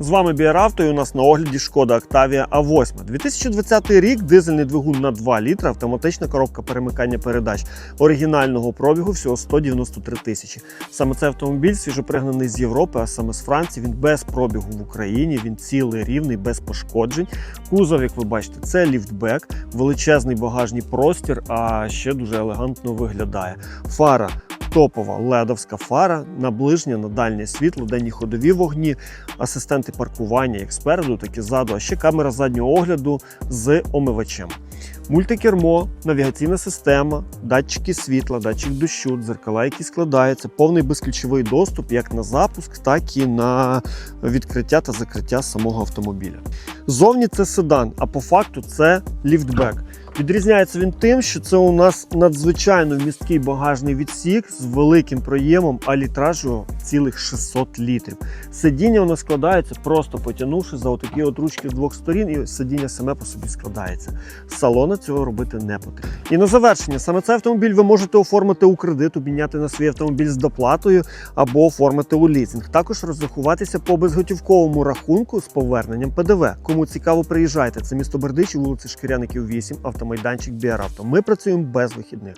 З вами Біаравто і у нас на огляді шкода Octavia A8. 2020 рік, дизельний двигун на 2 літра, автоматична коробка перемикання передач оригінального пробігу всього 193 тисячі. Саме цей автомобіль свіжопригнаний з Європи, а саме з Франції. Він без пробігу в Україні, він цілий рівний, без пошкоджень. Кузов, як ви бачите, це ліфтбек, величезний багажний простір, а ще дуже елегантно виглядає. Фара. Топова ледовська фара, на ближнє, на дальнє світло, денні ходові вогні, асистенти паркування як спереду, так і ззаду, а ще камера заднього огляду з омивачем. Мультикермо, навігаційна система, датчики світла, датчик дощу, дзеркала, які складаються, повний безключовий доступ як на запуск, так і на відкриття та закриття самого автомобіля. Зовні це седан, а по факту це ліфтбек. Відрізняється він тим, що це у нас надзвичайно місткий багажний відсік з великим проємом, а літраж його цілих 600 літрів. Сидіння у нас складається, просто потягнувши за отакі от ручки з двох сторін, і сидіння саме по собі складається. З салона цього робити не потрібно. І на завершення, саме цей автомобіль ви можете оформити у кредит, обміняти на свій автомобіль з доплатою або оформити у лізинг. Також розрахуватися по безготівковому рахунку з поверненням ПДВ. Кому цікаво, приїжджайте. Це місто Бердичі, вулиця Шкіряників 8, автомайданчик Біаравто. Ми працюємо без вихідних.